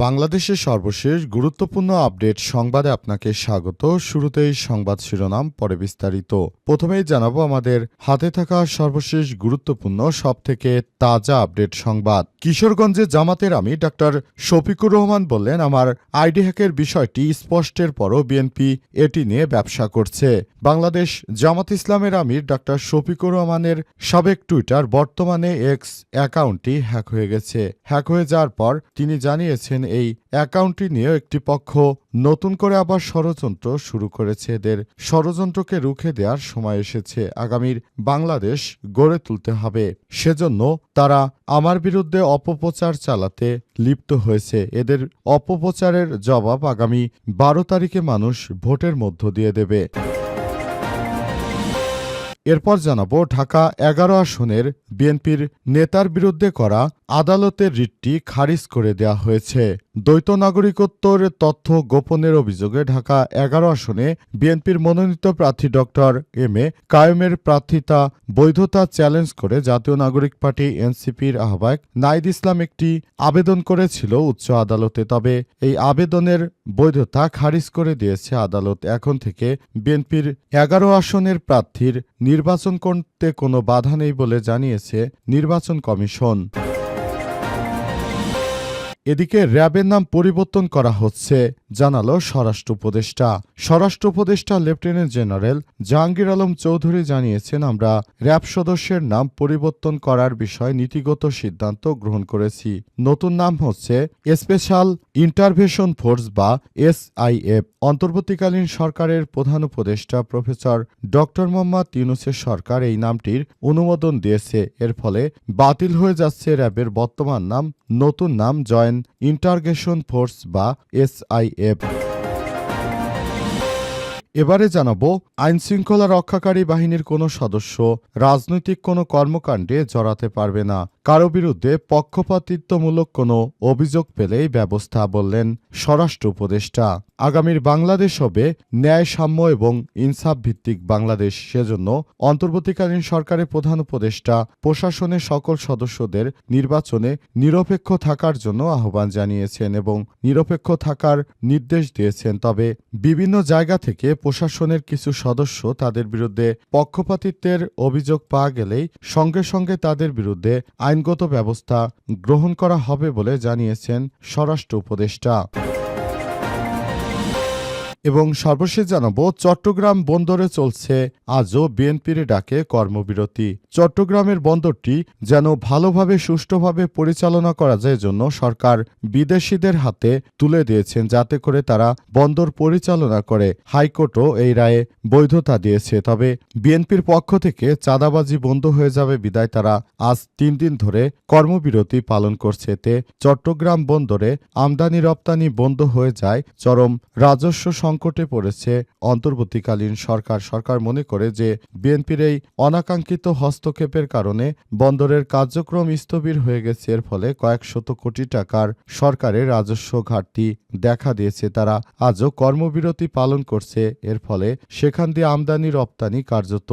বাংলাদেশের সর্বশেষ গুরুত্বপূর্ণ আপডেট সংবাদে আপনাকে স্বাগত। শুরুতেই সংবাদ শিরোনাম, পরে বিস্তারিত। প্রথমেই জানাব আমাদের হাতে থাকা সর্বশেষ গুরুত্বপূর্ণ, সবথেকে তাজা আপডেট সংবাদ। কিশোরগঞ্জে জামাতের আমি ডাক্তার শফিকুর রহমান বললেন, আমার আইডি হ্যাকের বিষয়টি স্পষ্টের পরও বিএনপি এটি নিয়ে ব্যবসা করছে। বাংলাদেশ জামাত ইসলামের আমির ডাক্তার শফিকুর রহমানের সাবেক টুইটার, বর্তমানে এক্স অ্যাকাউন্টটি হ্যাক হয়ে গেছে। হ্যাক হয়ে যাওয়ার পর তিনি জানিয়েছেন এই অ্যাকাউন্টটি নিয়ে একটি পক্ষ নতুন করে আবার ষড়যন্ত্র শুরু করেছে। এদের ষড়যন্ত্রকে রুখে দেওয়ার সময় এসেছে। আগামীর বাংলাদেশ গড়ে তুলতে হবে। সেজন্য তারা আমার বিরুদ্ধে অপপ্রচার চালাতে লিপ্ত হয়েছে। এদের অপপ্রচারের জবাব আগামী বারো তারিখে মানুষ ভোটের মধ্য দিয়ে দেবে। এরপর জানাব ঢাকা এগারো আসনের বিএনপির নেতার বিরুদ্ধে করা আদালতের রিটটি খারিজ করে দেয়া হয়েছে। দ্বৈত নাগরিকত্বর তথ্য গোপনের অভিযোগে ঢাকা এগারো আসনে বিএনপির মনোনীত প্রার্থী ডক্টর এম এ কায়েমের প্রার্থিতা বৈধতা চ্যালেঞ্জ করে জাতীয় নাগরিক পার্টি এনসিপির আহ্বায়ক নাইদ ইসলাম একটি আবেদন করেছিল উচ্চ আদালতে, তবে এই আবেদনের বৈধতা খারিজ করে দিয়েছে আদালত। এখন থেকে বিএনপির এগারো আসনের প্রার্থীর নির্বাচন করতে কোনো বাধা নেই বলে জানিয়েছে নির্বাচন কমিশন। এদিকে র্যাবের নাম পরিবর্তন করা হচ্ছে, জানালো স্বরাষ্ট্র উপদেষ্টা। স্বরাষ্ট্র উপদেষ্টা লেফটেন্যান্ট জেনারেল জাহাঙ্গীর আলম চৌধুরী জানিয়েছেন, আমরা র্যাব সদস্যের নাম পরিবর্তন করার বিষয়ে নীতিগত সিদ্ধান্ত গ্রহণ করেছি। নতুন নাম হচ্ছে স্পেশাল ইন্টারভেশন ফোর্স বা এসআইএফ। অন্তর্বর্তীকালীন সরকারের প্রধান উপদেষ্টা প্রফেসর ডক্টর মোহাম্মদ ইউনুসের সরকার এই নামটির অনুমোদন দিয়েছে। এর ফলে বাতিল হয়ে যাচ্ছে র্যাবের বর্তমান নাম, নতুন নাম জয়েন্ট ইন্টারগেশন ফোর্স বা এসআইএফ। এবারে জানাব, আইনশৃঙ্খলা রক্ষাকারী বাহিনীর কোনো সদস্য রাজনৈতিক কোনো কর্মকাণ্ডে জড়াতে পারবে না। কারও বিরুদ্ধে পক্ষপাতিত্বমূলক কোনো অভিযোগ পেলেই ব্যবস্থা বললেন স্বরাষ্ট্র উপদেষ্টা। আগামীর বাংলাদেশ হবে ন্যায় সাম্য এবং ইনসাফ ভিত্তিক বাংলাদেশ। সেজন্য অন্তর্বর্তীকালীন সরকারের প্রধান উপদেষ্টা, প্রশাসনের সকল সদস্যদের নির্বাচনে নিরপেক্ষ থাকার জন্য আহ্বান জানিয়েছেন এবং নিরপেক্ষ থাকার নির্দেশ দিয়েছেন। তবে বিভিন্ন জায়গা থেকে প্রশাসনের কিছু সদস্য তাদের বিরুদ্ধে পক্ষপাতিত্বের অভিযোগ পাওয়া গেলেই সঙ্গে সঙ্গে তাদের বিরুদ্ধে আইনগত ব্যবস্থা গ্রহণ করা হবে বলে জানিয়েছেন স্বরাষ্ট্র উপদেষ্টা। এবং সর্বশেষ জানাব, চট্টগ্রাম বন্দরে চলছে আজও বিএনপির ডাকে কর্মবিরতি। চট্টগ্রামের বন্দরটি যেন ভালোভাবে সুষ্ঠুভাবে পরিচালনা করা যায় জন্য সরকার বিদেশিদের হাতে তুলে দিয়েছেন যাতে করে তারা বন্দর পরিচালনা করে। হাইকোর্টও এই রায়ে বৈধতা দিয়েছে। তবে বিএনপির পক্ষ থেকে চাঁদাবাজি বন্ধ হয়ে যাবে বিদায় তারা আজ তিন দিন ধরে কর্মবিরতি পালন করছে। এতে চট্টগ্রাম বন্দরে আমদানি রপ্তানি বন্ধ হয়ে যায়, চরম রাজস্ব সংকটে পড়েছে। অন্তর্বর্তীকালীন সরকার সরকার মনে করে যে বিএনপির এই অনাকাঙ্ক্ষিত হস্তক্ষেপের কারণে বন্দরের কার্যক্রম স্থবির হয়ে গেছে। এর ফলে কয়েক শত কোটি টাকার সরকারের রাজস্ব ঘাটতি দেখা দিয়েছে। তারা আজও কর্মবিরতি পালন করছে। এর ফলে সেখান দিয়ে আমদানি, রপ্তানি কার্যত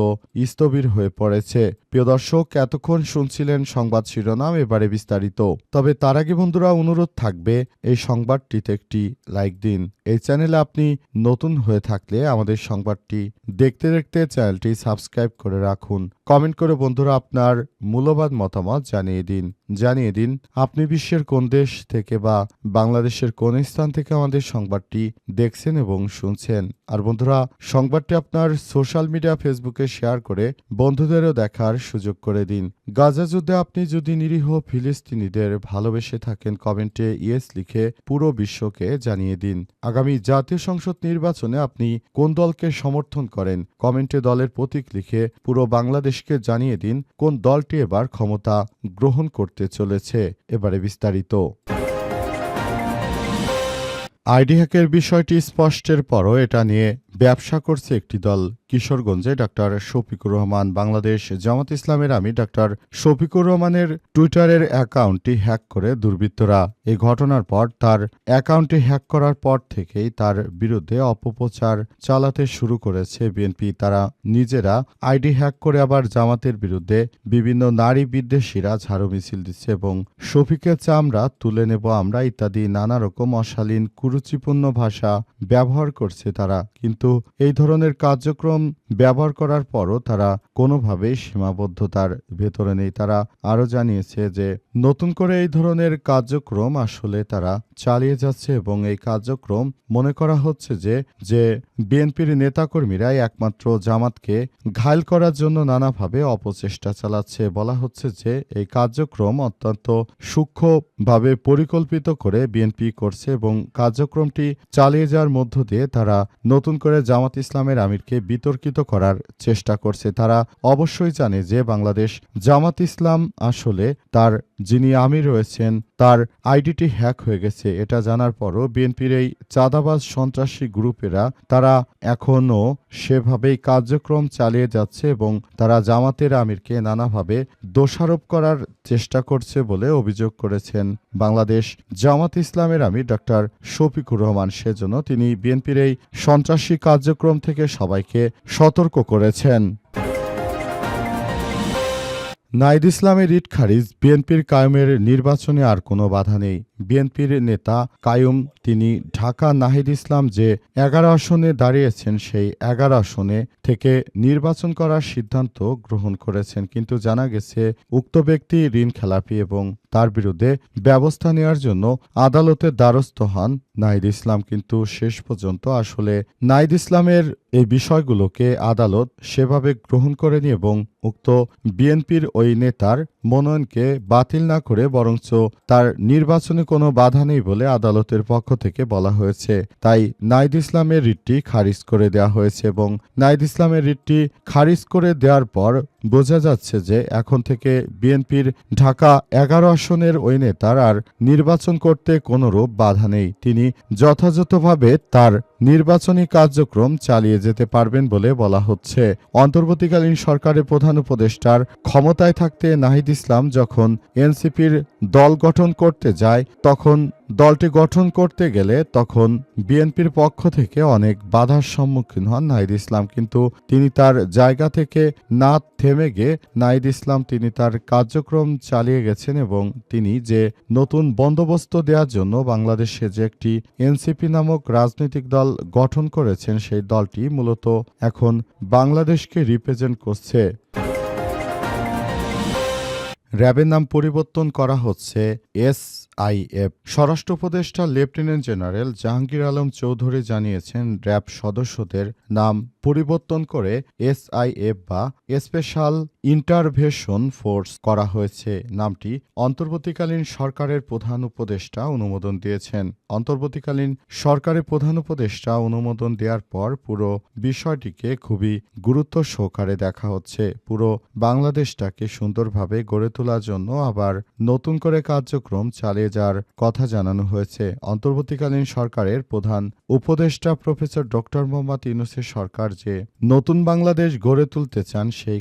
স্থবির হয়ে পড়েছে। প্রিয় দর্শক, এতক্ষণ শুনছিলেন সংবাদ শিরোনাম, এবারে বিস্তারিত। তবে তার আগে বন্ধুরা, অনুরোধ থাকবে, এই সংবাদটিতে একটি লাইক দিন। এই চ্যানেলে আপনি নতুন হয়ে থাকলে আমাদের সংবাদটি দেখতে দেখতে চ্যানেলটি সাবস্ক্রাইব করে রাখুন। কমেন্ট করে বন্ধুরা আপনার মূল্যবান মতামত জানিয়ে দিন জানিয়ে দিন। আপনি বিশ্বের কোন দেশ থেকে বা বাংলাদেশের কোন স্থান থেকে আমাদের সংবাদটি দেখছেন এবং শুনছেন? আর বন্ধুরা, সংবাদটি আপনার সোশ্যাল মিডিয়া ফেসবুকে শেয়ার করে বন্ধুদেরও দেখার সুযোগ করে দিন। গাজা যুদ্ধে আপনি যদি নিরীহ ফিলিস্তিনিদের ভালোবেসে থাকেন, কমেন্টে ইয়েস লিখে পুরো বিশ্বকে জানিয়ে দিন। আগামী জাতীয় সংসদ নির্বাচনে আপনি কোন দলকে সমর্থন করেন, কমেন্টে দলের প্রতীক লিখে পুরো বাংলাদেশকে জানিয়ে দিন কোন দলটি এবার ক্ষমতা গ্রহণ করতে চলেছে। এবারে বিস্তারিত। আইডি হ্যাকের বিষয়টি স্পষ্টের পরও এটা নিয়ে ব্যবসা করছে একটি দল কিশোরগঞ্জে, ডাক্তার শফিকুর রহমান। বাংলাদেশ জামাত ইসলামের আমি, ডাক্তার শফিকুর রহমানের টুইটারের অ্যাকাউন্টটি হ্যাক করে দুর্বৃত্তরা। এই ঘটনার পর তার অ্যাকাউন্টটি হ্যাক করার পর থেকেই তার বিরুদ্ধে অপপ্রচার চালাতে শুরু করেছে বিএনপি। তারা নিজেরা আইডি হ্যাক করে আবার জামাতের বিরুদ্ধে বিভিন্ন নারী বিদ্বেষীরা ঝাড়ু মিছিল দিচ্ছে এবং শফিকের চামড়া তুলে নেব আমরা ইত্যাদি নানা রকম অশালীন, কুরুচিপূর্ণ ভাষা ব্যবহার করছে তারা। কিন্তু এই ধরনের কার্যক্রম ব্যবহার করার পরও তারা কোনোভাবেই সীমাবদ্ধতার ভেতরে নেই। তারা আরও জানিয়েছে যে, নতুন করে এই ধরনের কার্যক্রম আসলে তারা চালিয়ে যাচ্ছে এবং এই কার্যক্রম মনে করা হচ্ছে যে যে বিএনপির নেতাকর্মীরাই একমাত্র জামাতকে ঘায়ল করার জন্য নানাভাবে অপচেষ্টা চালাচ্ছে। বলা হচ্ছে যে, এই কার্যক্রম অত্যন্ত সূক্ষ্মভাবে পরিকল্পিত করে বিএনপি করছে এবং কার্যক্রমটি চালিয়ে যাওয়ার মধ্য দিয়ে তারা নতুন করে জামাত ইসলামের আমিরকে বিতর্কিত করার চেষ্টা করছে। তারা অবশ্যই জানে যে, বাংলাদেশ জামাত ইসলাম আসলে তার যিনি আমির রয়েছেন তার আইডিটি হ্যাক হয়ে গেছে, এটা জানার পরও বিএনপির এই চাঁদাবাজ সন্ত্রাসী গ্রুপেরা, তারা এখনও সেভাবেই কার্যক্রম চালিয়ে যাচ্ছে এবং তারা জামাতের আমিরকে নানাভাবে দোষারোপ করার চেষ্টা করছে বলে অভিযোগ করেছেন বাংলাদেশ জামাত ইসলামের আমির ডক্টর শফিকুর রহমান। সেজন্য তিনি বিএনপির এই সন্ত্রাসী কার্যক্রম থেকে সবাইকে সতর্ক করেছেন। নাইদ ইসলামের রিট খারিজ বিএনপির কায়েমের নির্বাচনে আর কোনো বাধা নেই। বিএনপির নেতা কায়ুম, তিনি ঢাকা নাহিদ ইসলাম যে এগারো আসনে দাঁড়িয়েছেন, সেই এগারো আসনে থেকে নির্বাচন করার সিদ্ধান্ত গ্রহণ করেছেন। কিন্তু জানা গেছে, উক্ত ব্যক্তি ঋণ খেলাপি এবং তার বিরুদ্ধে ব্যবস্থা নেওয়ার জন্য আদালতের দ্বারস্থ হন নাহিদ ইসলাম। কিন্তু শেষ পর্যন্ত আসলে নাহিদ ইসলামের এই বিষয়গুলোকে আদালত সেভাবে গ্রহণ করেনি এবং উক্ত বিএনপির ওই নেতার মনোনয়নকে বাতিল না করে বরঞ্চ তার নির্বাচনে কোনো বাধা নেই বলে আদালতের পক্ষ থেকে বলা হয়েছে। তাই নাইদ ইসলামের রিটটি খারিজ করে দেওয়া হয়েছে এবং নাইদ ইসলামের রিটটি খারিজ করে দেওয়ার পর বোঝা যাচ্ছে যে এখন থেকে বিএনপির ঢাকা এগারো আসনের ওই নেতার আর নির্বাচন করতে কোনোরূপ বাধা নেই। তিনি যথাযথভাবে তার নির্বাচনী কার্যক্রম চালিয়ে যেতে পারবেন বলে বলা হচ্ছে। অন্তর্বর্তীকালীন সরকারের প্রধান উপদেষ্টার ক্ষমতায় থাকতে নাহিদ ইসলাম যখন এনসিপির দল গঠন করতে যায়, তখন দলটি গঠন করতে গেলে তখন বিএনপির পক্ষ থেকে অনেক বাধার সম্মুখীন হন নাহিদ ইসলাম। কিন্তু তিনি তার জায়গা থেকে না থেমে গিয়ে নাহিদ ইসলাম তিনি তার কার্যক্রম চালিয়ে গেছেন এবং তিনি যে নতুন বন্দোবস্ত দেওয়ার জন্য বাংলাদেশে যে একটি এনসিপি নামক রাজনৈতিক দল গঠন করেছেন, সেই দলটি মূলত এখন বাংলাদেশকে রিপ্রেজেন্ট করছে। র্যাবের নাম পরিবর্তন করা হচ্ছে এস আইএফ। স্বরাষ্ট্র উপদেষ্টা লেফটেন্যান্ট জেনারেল জাহাঙ্গীর আলম চৌধুরী জানিয়েছেন, র্যাব সদস্যদের নাম পরিবর্তন করে এসআইএফ বা স্পেশাল ইন্টারভেশন ফোর্স করা হয়েছে। নামটি অন্তর্বর্তীকালীন সরকারের প্রধান উপদেষ্টা অনুমোদন দিয়েছেন। অন্তর্বর্তীকালীন সরকারের প্রধান উপদেষ্টা অনুমোদন দেওয়ার পর পুরো বিষয়টিকে খুবই গুরুত্ব সহকারে দেখা হচ্ছে। পুরো বাংলাদেশটাকে সুন্দরভাবে গড়ে তোলার জন্য আবার নতুন করে কার্যক্রম চালিয়ে যাওয়ার কথা জানানো হয়েছে। অন্তর্বর্তীকালীন সরকারের প্রধান উপদেষ্টা প্রফেসর ডক্টর মোহাম্মদ ইউনুসের সরকার যে নতুন বাংলাদেশ গড়ে তুলতে চান, সেই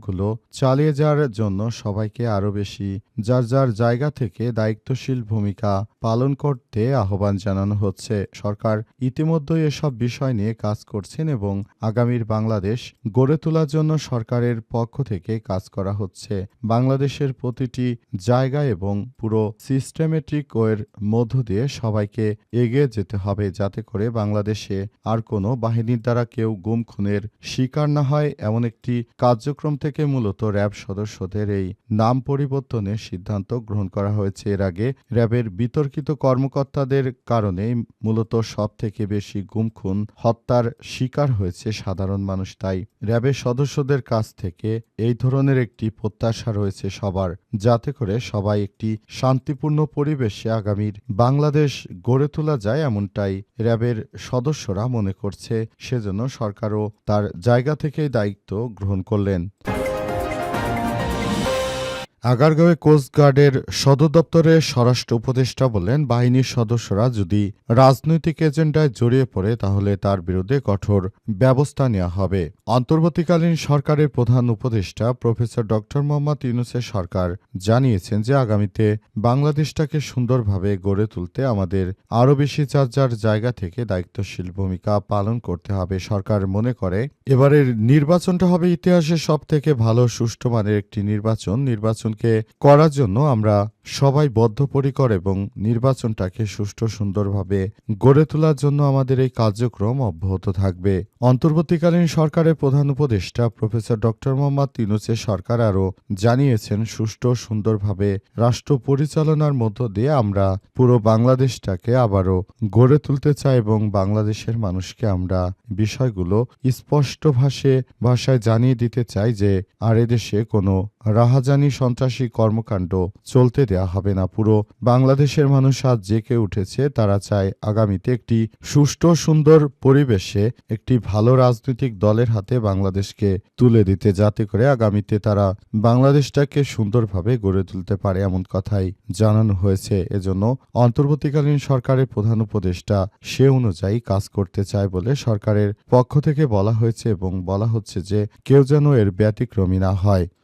কার্যক্রমগুলো চালিয়ে যাওয়ার জন্য সবাইকে আরও বেশি যার যার জায়গা থেকে দায়িত্বশীল ভূমিকা পালন করতে আহ্বান জানানো হচ্ছে। সরকার ইতিমধ্যেই এসব বিষয় নিয়ে কাজ করছেন এবং আগামীর বাংলাদেশ গড়ে তোলার জন্য সরকারের পক্ষ থেকে কাজ করা হচ্ছে। বাংলাদেশের প্রতিটি জায়গা এবং পুরো সিস্টেমেটিক ওয়ের মধ্য দিয়ে সবাইকে এগিয়ে যেতে হবে যাতে করে বাংলাদেশে আর কোনো বাহিনীর দ্বারা কেউ গুম খুনের শিকার না হয়। এমন একটি কার্যক্রম থেকে মূলত র্যাব সদস্যদের এই নাম পরিবর্তনের সিদ্ধান্ত গ্রহণ করা হয়েছে। এর আগে র্যাবের বিতর্কিত কর্মকর্তাদের কারণেই মূলত সব থেকে বেশি গুম, খুন, হত্যার শিকার হয়েছে সাধারণ মানুষ। তাই র্যাবের সদস্যদের কাছ থেকে এই ধরনের একটি প্রত্যাশা রয়েছে সবার, যাতে করে সবাই একটি শান্তিপূর্ণ পরিবেশে আগামীর বাংলাদেশ গড়ে তোলা যায় এমনটাই র্যাবের সদস্যরা মনে করছে। সেজন্য সরকারও তার জায়গা থেকেই দায়িত্ব গ্রহণ করলেন। আগারগাঁওয়ে কোস্টগার্ডের সদর দপ্তরে স্বরাষ্ট্র উপদেষ্টা বললেন, বাহিনীর সদস্যরা যদি রাজনৈতিক এজেন্ডায় জড়িয়ে পড়ে তাহলে তার বিরুদ্ধে কঠোর ব্যবস্থা নেওয়া হবে। অন্তর্বর্তীকালীন সরকারের প্রধান উপদেষ্টা প্রফেসর ডক্টর মোহাম্মদ ইউনুসের সরকার জানিয়েছেন যে আগামীতে বাংলাদেশটাকে সুন্দরভাবে গড়ে তুলতে আমাদের আরও বেশি যার যার জায়গা থেকে দায়িত্বশীল ভূমিকা পালন করতে হবে সরকার মনে করে। এবারের নির্বাচনটা হবে ইতিহাসের সব থেকে ভালো সুষ্ঠু মানের একটি নির্বাচন। নির্বাচন নির্বাচনকে করার জন্য আমরা সবাই বদ্ধপরিকর এবং নির্বাচনটাকে সুষ্ঠু সুন্দরভাবে গড়ে তোলার জন্য আমাদের এই কার্যক্রম অব্যাহত থাকবে। অন্তর্বর্তীকালীন সরকারের প্রধান উপদেষ্টা প্রফেসর ডক্টর মোহাম্মদ ইউনুসের সরকার আরও জানিয়েছেন, সুষ্ঠু সুন্দরভাবে রাষ্ট্র পরিচালনার মধ্য দিয়ে আমরা পুরো বাংলাদেশটাকে আবারও গড়ে তুলতে চাই এবং বাংলাদেশের মানুষকে আমরা বিষয়গুলো স্পষ্ট ভাষে, ভাষায় জানিয়ে দিতে চাই যে আর এদেশে কোনো রাহাজানি সন্ত্রাসী কর্মকাণ্ড চলতে দেয়া হবে না পুরো। বাংলাদেশের মানুষ আজ জেগে উঠেছে, তারা চায় আগামীতে একটি সুষ্ঠু, সুন্দর পরিবেশে একটি ভালো রাজনৈতিক দলের হাতে বাংলাদেশকে তুলে দিতে, যাতে করে আগামীতে তারা বাংলাদেশটাকে সুন্দরভাবে গড়ে তুলতে পারে এমন কথাই জানানো হয়েছে। এজন্য অন্তর্বর্তীকালীন সরকারের প্রধান উপদেষ্টা সে অনুযায়ী কাজ করতে চায় বলে সরকারের পক্ষ থেকে বলা হয়েছে এবং বলা হচ্ছে যে কেউ যেন এর ব্যতিক্রমী না হয়।